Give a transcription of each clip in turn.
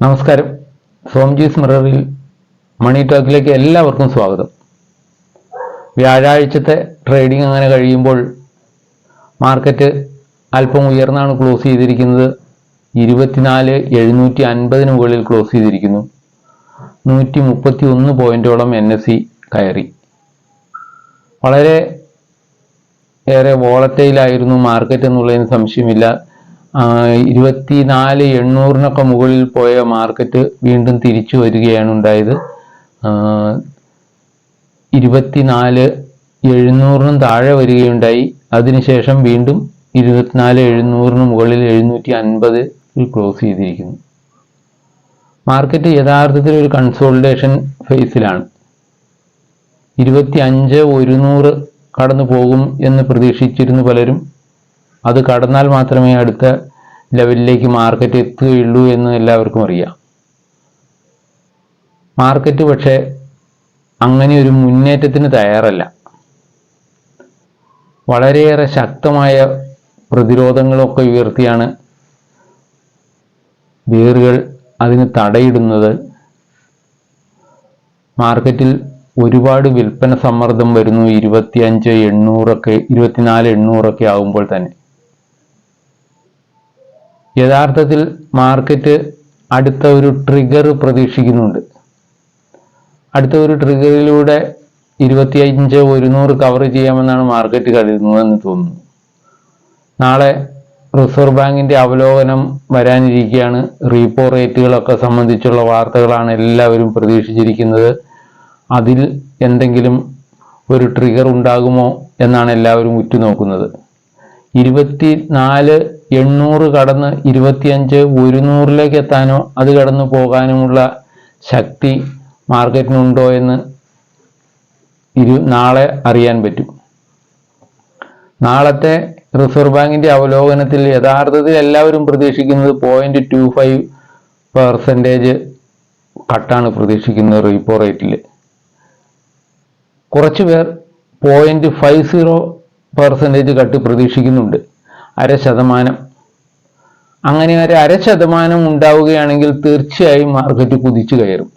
നമസ്കാരം. സോംജീസ് മിററിൽ മണി ടോക്കിലേക്ക് എല്ലാവർക്കും സ്വാഗതം. വ്യാഴാഴ്ചത്തെ ട്രേഡിംഗ് അങ്ങനെ കഴിയുമ്പോൾ മാർക്കറ്റ് അല്പം ഉയർന്നാണ് ക്ലോസ് ചെയ്തിരിക്കുന്നത്. ഇരുപത്തിനാല് എഴുന്നൂറ്റി അൻപതിന് മുകളിൽ ക്ലോസ് ചെയ്തിരിക്കുന്നു. നൂറ്റി മുപ്പത്തി ഒന്ന് പോയിന്റോളം എൻ എസ് സി കയറി. വളരെ ഏറെ വോളറ്റൈലായിരുന്നു മാർക്കറ്റ് എന്നുള്ളതിന് സംശയമില്ല. ഇരുപത്തിനാല് എണ്ണൂറിനൊക്കെ മുകളിൽ പോയ മാർക്കറ്റ് വീണ്ടും തിരിച്ചു വരികയാണ് ഉണ്ടായത്. ഇരുപത്തിനാല് എഴുന്നൂറിനും താഴെ വരികയുണ്ടായി. അതിനുശേഷം വീണ്ടും ഇരുപത്തിനാല് എഴുന്നൂറിന് മുകളിൽ എഴുന്നൂറ്റി അൻപതിൽ ക്ലോസ് ചെയ്തിരിക്കുന്നു. മാർക്കറ്റ് യഥാർത്ഥത്തിൽ ഒരു കൺസോൾട്ടേഷൻ ഫേസിലാണ് ഇരുപത്തി അഞ്ച് ഒരുന്നൂറ് കടന്നു പോകും എന്ന് പ്രതീക്ഷിച്ചിരുന്നു പലരും അത് കടന്നാൽ മാത്രമേ അടുത്ത ലെവലിലേക്ക് മാർക്കറ്റ് എത്തുകയുള്ളൂ എന്ന് എല്ലാവർക്കും അറിയാം. മാർക്കറ്റ് പക്ഷേ അങ്ങനെ ഒരു മുന്നേറ്റത്തിന് തയ്യാറല്ല. വളരെയേറെ ശക്തമായ പ്രതിരോധങ്ങളൊക്കെ ഉയർത്തിയാണ് ബിയറുകൾ അതിന് തടയിടുന്നത്. മാർക്കറ്റിൽ ഒരുപാട് വിൽപ്പന സമ്മർദ്ദം വരുന്നു. ഇരുപത്തിയഞ്ച് എണ്ണൂറൊക്കെ ഇരുപത്തിനാല് എണ്ണൂറൊക്കെ ആകുമ്പോൾ തന്നെ. യഥാർത്ഥത്തിൽ മാർക്കറ്റ് അടുത്ത ഒരു ട്രിഗർ പ്രതീക്ഷിക്കുന്നുണ്ട്. അടുത്ത ഒരു ട്രിഗറിലൂടെ ഇരുപത്തിയഞ്ച് ഒരുന്നൂറ് കവർ ചെയ്യാമെന്നാണ് മാർക്കറ്റ് കരുതുന്നതെന്ന് തോന്നുന്നു. നാളെ റിസർവ് ബാങ്കിന്റെ അവലോകനം വരാനിരിക്കുകയാണ് റീപ്പോ റേറ്റുകളൊക്കെ സംബന്ധിച്ചുള്ള വാർത്തകളാണ് എല്ലാവരും പ്രതീക്ഷിച്ചിരിക്കുന്നത്. അതിൽ എന്തെങ്കിലും ഒരു ട്രിഗർ ഉണ്ടാകുമോ എന്നാണ് എല്ലാവരും ഉറ്റുനോക്കുന്നത്. ഇരുപത്തി നാല് എണ്ണൂറ് കടന്ന് ഇരുപത്തിയഞ്ച് ഒരുന്നൂറിലേക്ക് എത്താനോ അത് കടന്നു പോകാനുമുള്ള ശക്തി മാർക്കറ്റിനുണ്ടോ എന്ന് ഇരു നാളെ അറിയാൻ പറ്റും. നാളത്തെ റിസർവ് ബാങ്കിന്റെ അവലോകനത്തിൽ യഥാർത്ഥത്തിൽ എല്ലാവരും പ്രതീക്ഷിക്കുന്നത് പോയിന്റ് ടു ഫൈവ് പെർസെന്റേജ് കട്ടാണ് പ്രതീക്ഷിക്കുന്നത് റീപ്പോ റേറ്റിൽ കുറച്ച് പേർ point five zero percentage cut പ്രതീക്ഷിക്കുന്നുണ്ട്. അര ശതമാനം. അങ്ങനെ ഒരു അര ശതമാനം ഉണ്ടാവുകയാണെങ്കിൽ തീർച്ചയായും മാർക്കറ്റ് കുതിച്ചു കയറും.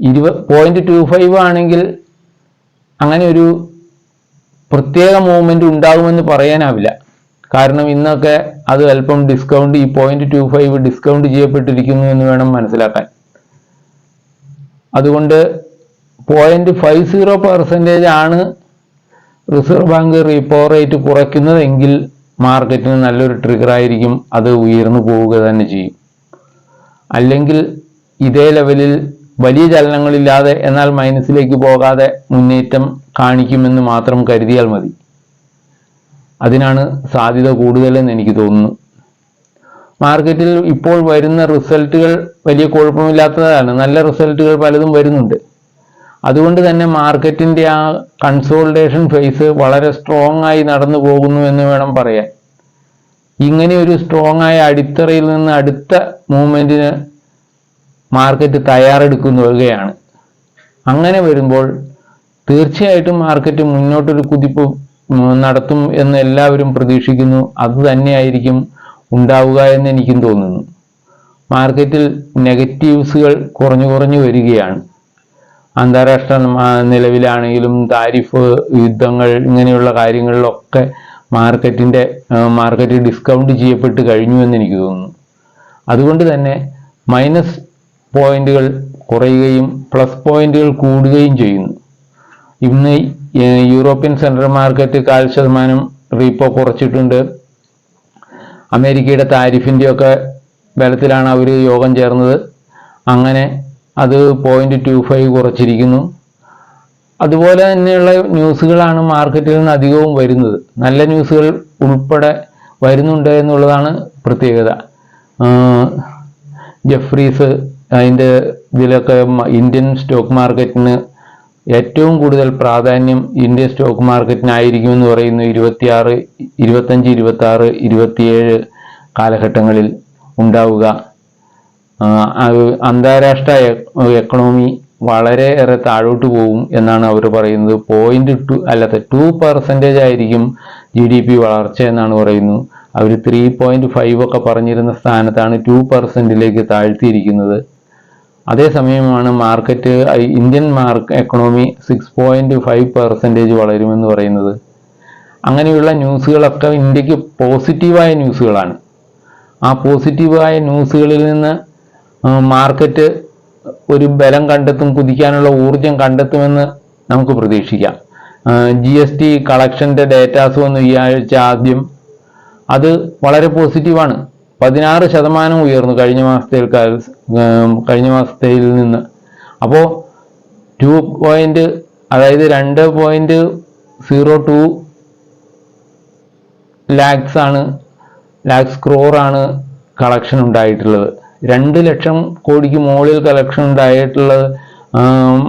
ഇരുപത് പോയിന്റ് ടു ഫൈവ് ആണെങ്കിൽ അങ്ങനെ ഒരു പ്രത്യേക മൂവ്മെന്റ് ഉണ്ടാകുമെന്ന് പറയാനാവില്ല. കാരണം ഇന്നൊക്കെ അത് അല്പം ഡിസ്കൗണ്ട് ഈ പോയിന്റ് ടു ഫൈവ് ഡിസ്കൗണ്ട് ചെയ്യപ്പെട്ടിരിക്കുന്നു എന്ന് വേണം മനസ്സിലാക്കാൻ. അതുകൊണ്ട് പോയിന്റ് ഫൈവ് സീറോ പെർസെന്റേജ് ആണ് റിസർവ് ബാങ്ക് റീപ്പോ റേറ്റ് കുറയ്ക്കുന്നതെങ്കിൽ മാർക്കറ്റിന് നല്ലൊരു ട്രിഗർ ആയിരിക്കും അത് ഉയർന്നു പോവുക തന്നെ ചെയ്യും. അല്ലെങ്കിൽ ഇതേ ലെവലിൽ വലിയ ചലനങ്ങളില്ലാതെ എന്നാൽ മൈനസിലേക്ക് പോകാതെ മുന്നേറ്റം കാണിക്കുമെന്ന് മാത്രം കരുതിയാൽ മതി. അതിനാണ് സാധ്യത കൂടുതലെന്ന് എനിക്ക് തോന്നുന്നു. മാർക്കറ്റിൽ ഇപ്പോൾ വരുന്ന റിസൾട്ടുകൾ വലിയ കുഴപ്പമില്ലാത്തതാണ്. നല്ല റിസൾട്ടുകൾ പലതും വരുന്നുണ്ട്. അതുകൊണ്ട് തന്നെ മാർക്കറ്റിന്റെ ആ കൺസോൾട്ടേഷൻ ഫേസ് വളരെ സ്ട്രോങ് ആയി നടന്നു പോകുന്നു എന്ന് വേണം പറയാൻ. ഇങ്ങനെ ഒരു സ്ട്രോങ് ആയ അടിത്തറയിൽ നിന്ന് അടുത്ത മൂവ്മെന്റിന് മാർക്കറ്റ് തയ്യാറെടുക്കുകയാണ് അങ്ങനെ വരുമ്പോൾ തീർച്ചയായിട്ടും മാർക്കറ്റ് മുന്നോട്ടൊരു കുതിപ്പ് നടത്തും എന്ന് എല്ലാവരും പ്രതീക്ഷിക്കുന്നു. അത് തന്നെയായിരിക്കും ഉണ്ടാവുക എന്ന് എനിക്കും തോന്നുന്നു. മാർക്കറ്റിൽ നെഗറ്റീവ്സുകൾ കുറഞ്ഞു കുറഞ്ഞു വരികയാണ്. അന്താരാഷ്ട്ര നിലവിലാണെങ്കിലും താരിഫ് യുദ്ധങ്ങൾ ഇങ്ങനെയുള്ള കാര്യങ്ങളിലൊക്കെ മാർക്കറ്റിന്റെ മാർക്കറ്റ് ഡിസ്കൗണ്ട് ചെയ്യപ്പെട്ട് കഴിഞ്ഞു എന്ന് എനിക്ക് തോന്നുന്നു. അതുകൊണ്ട് തന്നെ മൈനസ് പോയിന്റുകൾ കുറയുകയും പ്ലസ് പോയിന്റുകൾ കൂടുകയും ചെയ്യുന്നു. ഇന്ന് യൂറോപ്യൻ സെൻട്രൽ മാർക്കറ്റ് കാൽ ശതമാനം റീപ്പോ കുറച്ചിട്ടുണ്ട്. അമേരിക്കയുടെ താരിഫിന്റെയൊക്കെ ബലത്തിലാണ് അവർ യോഗം ചേർന്നത്. അങ്ങനെ അത് പോയിന്റ് ടു ഫൈവ് കുറച്ചിരിക്കുന്നു. അതുപോലെ തന്നെയുള്ള ന്യൂസുകളാണ് മാർക്കറ്റിൽ നിന്ന് അധികവും വരുന്നത്. നല്ല ന്യൂസുകൾ ഉൾപ്പെടെ വരുന്നുണ്ട് എന്നുള്ളതാണ് പ്രത്യേകത. ജെഫ്രീസ് അതിന്റെ ഇതിലൊക്കെ ഇന്ത്യൻ സ്റ്റോക്ക് മാർക്കറ്റിന് ഏറ്റവും കൂടുതൽ പ്രാധാന്യം ഇന്ത്യൻ സ്റ്റോക്ക് മാർക്കറ്റിനായിരിക്കുമെന്ന് പറയുന്നു. ഇരുപത്തിയാറ് ഇരുപത്തഞ്ച് ഇരുപത്തി ആറ് ഇരുപത്തിയേഴ് കാലഘട്ടങ്ങളിൽ ഉണ്ടാവുക. അന്താരാഷ്ട്ര എക്കണോമി വളരെ ഏറെ താഴോട്ട് പോകും എന്നാണ് അവർ പറയുന്നത്. പോയിന്റ് ടു അല്ലാത്ത ടു പെർസെന്റേജ് ആയിരിക്കും ജി ഡി പി വളർച്ച എന്നാണ് പറയുന്നത് അവർ ത്രീ പോയിന്റ് ഫൈവ് ഒക്കെ പറഞ്ഞിരുന്ന സ്ഥാനത്താണ് ടു പെർസെന്റിലേക്ക് താഴ്ത്തിയിരിക്കുന്നത്. അതേസമയമാണ് market Indian mark economy six point five percentage വളരുമെന്ന് പറയുന്നത്. അങ്ങനെയുള്ള ന്യൂസുകളൊക്കെ ഇന്ത്യയ്ക്ക് പോസിറ്റീവായ ന്യൂസുകളാണ്. ആ പോസിറ്റീവായ ന്യൂസുകളിൽ നിന്ന് മാർക്കറ്റ് ഒരു ബലം കണ്ടെത്തും കുതിക്കാനുള്ള ഊർജം കണ്ടെത്തുമെന്ന് നമുക്ക് പ്രതീക്ഷിക്കാം. ജി എസ് ടി കളക്ഷന്റെ ഡേറ്റാസ് വന്നു ഈ ആഴ്ച ആദ്യം. അത് വളരെ പോസിറ്റീവാണ് പതിനാറ് ശതമാനം ഉയർന്നു കഴിഞ്ഞ മാസത്തേൽ കഴിഞ്ഞ മാസത്തേൽ നിന്ന്. അപ്പോൾ ടു പോയിന്റ് അതായത് രണ്ട് പോയിന്റ് സീറോ ടു ലാക്സ് ആണ് ലാക്സ് ക്രോർ ആണ് കളക്ഷൻ ഉണ്ടായിട്ടുള്ളത്. രണ്ട് ലക്ഷം കോടിക്ക് മുകളിൽ കളക്ഷൻ ഉണ്ടായിട്ടുള്ള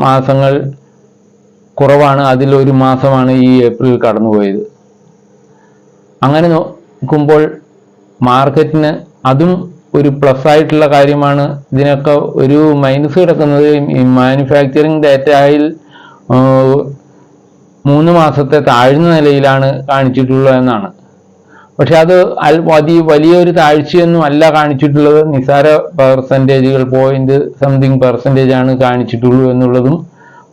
മാസങ്ങൾ കുറവാണ്. അതിലൊരു മാസമാണ് ഈ ഏപ്രിൽ കടന്നുപോയത്. അങ്ങനെ നോക്കുമ്പോൾ മാർക്കറ്റിന് അതും ഒരു പ്ലസ് ആയിട്ടുള്ള കാര്യമാണ്. ഇതിനൊക്കെ ഒരു മൈനസ് കിടക്കുന്നത് മാനുഫാക്ചറിങ് ഡേറ്റയിൽ മൂന്ന് മാസത്തെ താഴ്ന്ന നിലയിലാണ് കാണിച്ചിട്ടുള്ളത് എന്നാണ്. പക്ഷെ അത് അതി വലിയൊരു താഴ്ചയൊന്നും അല്ല കാണിച്ചിട്ടുള്ളത്. നിസാര പെർസെന്റേജുകൾ പോയിന്റ് സംതിങ് പെർസെന്റേജ് ആണ് കാണിച്ചിട്ടുള്ളൂ എന്നുള്ളതും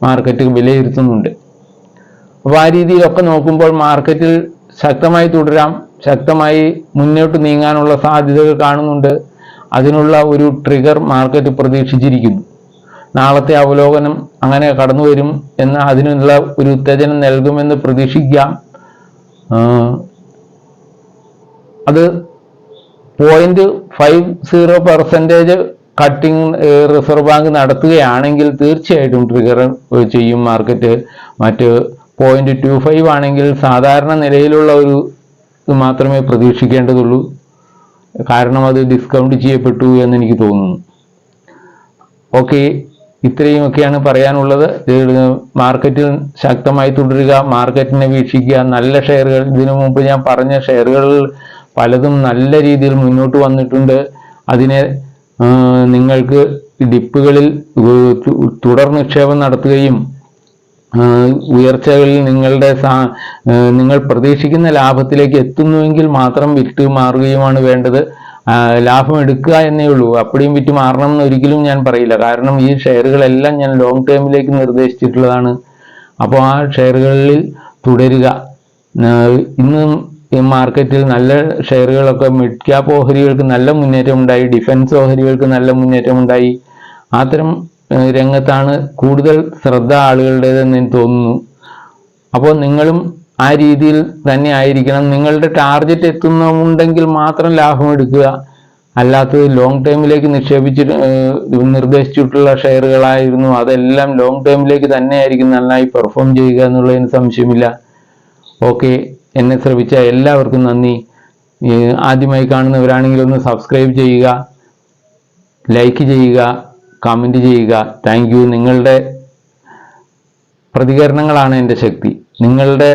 മാർക്കറ്റ് വിലയിരുത്തുന്നുണ്ട്. അപ്പോൾ ആ രീതിയിലൊക്കെ നോക്കുമ്പോൾ മാർക്കറ്റിൽ ശക്തമായി തുടരാം ശക്തമായി മുന്നോട്ട് നീങ്ങാനുള്ള സാധ്യതകൾ കാണുന്നുണ്ട്. അതിനുള്ള ഒരു ട്രിഗർ മാർക്കറ്റ് പ്രതീക്ഷിച്ചിരിക്കുന്നു. നാളത്തെ അവലോകനം അങ്ങനെ കടന്നു വരും എന്ന് അതിനുള്ള ഒരു ഉത്തേജനം നൽകുമെന്ന് പ്രതീക്ഷിക്കാം. അത് point five zero percentage cutting reserve bank നടത്തുകയാണെങ്കിൽ തീർച്ചയായിട്ടും ട്രിഗർ ചെയ്യും മാർക്കറ്റ് മറ്റ് പോയിന്റ് ടു ഫൈവ് ആണെങ്കിൽ സാധാരണ നിലയിലുള്ള ഒരു ഇത് മാത്രമേ പ്രതീക്ഷിക്കേണ്ടതുള്ളൂ. കാരണം അത് ഡിസ്കൗണ്ട് ചെയ്യപ്പെട്ടു എന്ന് എനിക്ക് തോന്നുന്നു. ഓക്കെ ഇത്രയുമൊക്കെയാണ് പറയാനുള്ളത്. മാർക്കറ്റിൽ ശക്തമായി തുടരുക മാർക്കറ്റിനെ വീക്ഷിക്കുക നല്ല ഷെയറുകൾ ഇതിനു മുമ്പ് ഞാൻ പറഞ്ഞ ഷെയറുകൾ പലതും നല്ല രീതിയിൽ മുന്നോട്ട് വന്നിട്ടുണ്ട്. അതിനെ നിങ്ങൾക്ക് ഡിപ്പുകളിൽ തുടർ നിക്ഷേപം നടത്തുകയും ഉയർച്ചകളിൽ നിങ്ങളുടെ നിങ്ങൾ പ്രതീക്ഷിക്കുന്ന ലാഭത്തിലേക്ക് എത്തുന്നുവെങ്കിൽ മാത്രം വിറ്റ് മാറുകയുമാണ് വേണ്ടത്. ലാഭം എടുക്കുക എന്നേ ഉള്ളൂ. അപ്പടിയും വിറ്റ് മാറണം എന്ന് ഒരിക്കലും ഞാൻ പറയില്ല. കാരണം ഈ ഷെയറുകളെല്ലാം ഞാൻ ലോങ് ടേമിലേക്ക് നിർദ്ദേശിച്ചിട്ടുള്ളതാണ്. അപ്പോൾ ആ ഷെയറുകളിൽ തുടരുക. ഇന്നും ഈ മാർക്കറ്റിൽ നല്ല ഷെയറുകളൊക്കെ മിഡ് ക്യാപ്പ് ഓഹരികൾക്ക് നല്ല മുന്നേറ്റം ഉണ്ടായി ഡിഫൻസ് ഓഹരികൾക്ക് നല്ല മുന്നേറ്റം ഉണ്ടായി. അത്തരം രംഗത്താണ് കൂടുതൽ ശ്രദ്ധ ആളുകളുടേതെന്ന് എനിക്ക് തോന്നുന്നു. അപ്പോൾ നിങ്ങളും ആ രീതിയിൽ തന്നെ ആയിരിക്കണം. നിങ്ങളുടെ ടാർഗറ്റ് എത്തുന്നുണ്ടെങ്കിൽ മാത്രം ലാഭം എടുക്കുക. അല്ലാത്തത് ലോങ് ടൈമിലേക്ക് നിക്ഷേപിച്ചിട്ട് നിർദ്ദേശിച്ചിട്ടുള്ള ഷെയറുകളായിരുന്നു. അതെല്ലാം ലോങ് ടൈമിലേക്ക് തന്നെയായിരിക്കും നന്നായി പെർഫോം ചെയ്യുക എന്നുള്ളതിന് സംശയമില്ല. ഓക്കെ എന്നെ ശ്രമിച്ച എല്ലാവർക്കും നന്ദി. ആദ്യമായി കാണുന്നവരാണെങ്കിൽ ഒന്ന് സബ്സ്ക്രൈബ് ചെയ്യുക ലൈക്ക് ചെയ്യുക കമന്റ് ചെയ്യുക. താങ്ക് നിങ്ങളുടെ പ്രതികരണങ്ങളാണ് എന്റെ ശക്തി. നിങ്ങളുടെ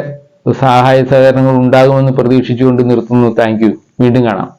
സഹായ സഹകരണങ്ങൾ ഉണ്ടാകുമെന്ന് പ്രതീക്ഷിച്ചുകൊണ്ട് നിർത്തുന്നു. താങ്ക് വീണ്ടും കാണാം.